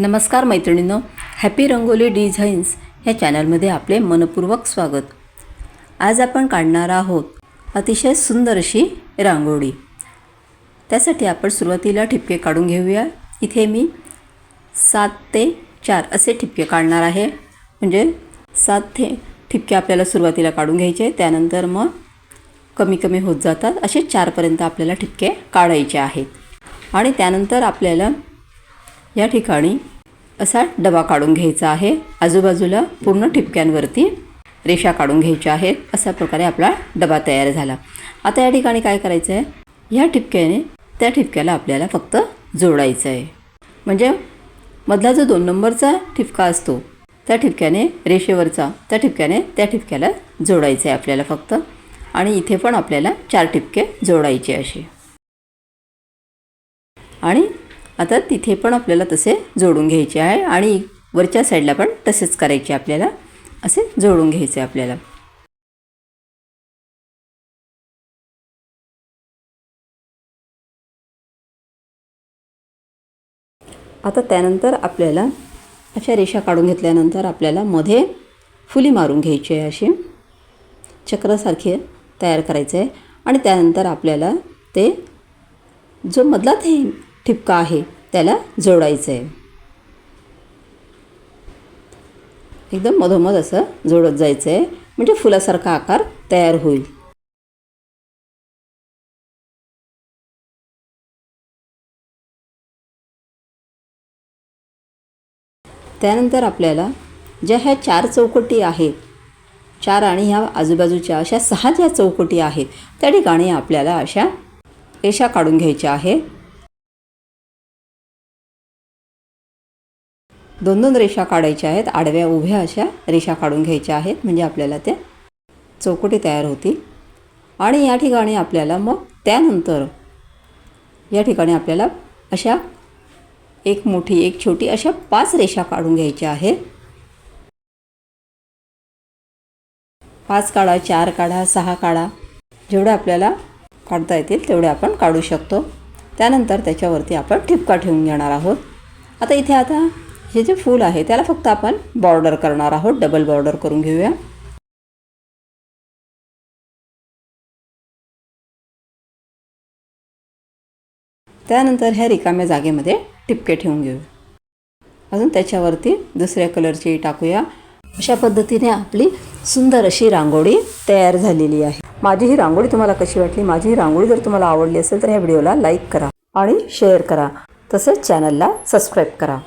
नमस्कार मैत्रिणींनो happy rangoli designs ह्या चॅनलमध्ये आपले मनपूर्वक स्वागत. आज आपण काढणार आहोत अतिशय सुंदर अशी रांगोळी. त्यासाठी आपण सुरुवातीला ठिपके काढून घेऊया. इथे मी सात ते चार असे ठिपके काढणार आहे. म्हणजे सात ते ठिपके आपल्याला सुरुवातीला काढून घ्यायचे त्यानंतर मग कमी कमी होत जातात असे चारपर्यंत आपल्याला ठिपके काढायचे आहेत. आणि त्यानंतर आपल्याला या ठिकाणी असा डबा काढून घ्यायचा आहे. आजूबाजूला पूर्ण ठिपक्यांवरती रेषा काढून घ्यायच्या आहेत. अशा प्रकारे आपला डबा तयार झाला. आता या ठिकाणी काय करायचं आहे ह्या ठिपक्याने त्या ठिपक्याला आपल्याला फक्त जोडायचं आहे म्हणजे मधला जो दोन नंबरचा ठिपका असतो त्या ठिपक्याने रेषेवरचा त्या ठिपक्याने त्या ठिपक्याला जोडायचं आहे आपल्याला फक्त. आणि इथे पण आपल्याला चार ठिपके जोडायचे असे. आणि आता तिथे पण आपल्याला तसे जोडून घ्यायचे आहे आणि वरच्या साईडला पण तसेच करायचे आपल्याला. असे जोडून घ्यायचे आपल्याला. आता त्यानंतर आपल्याला अशा रेषा काढून घेतल्यानंतर आपल्याला मध्ये फुली मारून घ्यायची आहे अशी चक्रासारखे तयार करायचं आहे. आणि त्यानंतर आपल्याला ते जो मधला ते ठिपका आहे त्याला जोडायचं आहे एकदम मधोमध असं जोडत जायचं आहे म्हणजे फुलासारखा आकार तयार होईल. त्यानंतर आपल्याला ज्या ह्या चार चौकटी आहेत चार आणि ह्या आजूबाजूच्या अशा सहा ज्या चौकटी आहेत त्या ठिकाणी आपल्याला अशा रेषा काढून घ्यायच्या आहेत. दोन दोन रेषा काढायच्या आहेत. आडव्या उभ्या अशा रेषा काढून घ्यायच्या आहेत. म्हणजे आपल्याला त्या चौकटी तयार होतील. आणि या ठिकाणी आपल्याला मग त्यानंतर या ठिकाणी आपल्याला अशा एक मोठी एक छोटी अशा पाच रेषा काढून घ्यायच्या आहेत. पाच काढा चार काढा सहा काढा. जेवढ्या आपल्याला काढता येतील तेवढे आपण काढू शकतो. त्यानंतर त्याच्यावरती आपण ठिपका ठेवून घेणार आहोत. आता इथे आता हे जे फूल आहे त्याला फक्त आपण बॉर्डर करणार आहोत. डबल बॉर्डर करून घेऊया. त्यानंतर ह्या रिकाम्या जागेमध्ये टिपके ठेवून घेऊ. अजून त्याच्यावरती दुसऱ्या कलरची टाकूया. अशा पद्धतीने आपली सुंदर अशी रांगोळी तयार झालेली आहे. माझी ही रांगोळी तुम्हाला कशी वाटली? माझी ही रांगोळी जर तुम्हाला आवडली असेल तर ह्या व्हिडिओला लाईक करा आणि शेअर करा. तसंच चॅनलला सबस्क्राईब करा.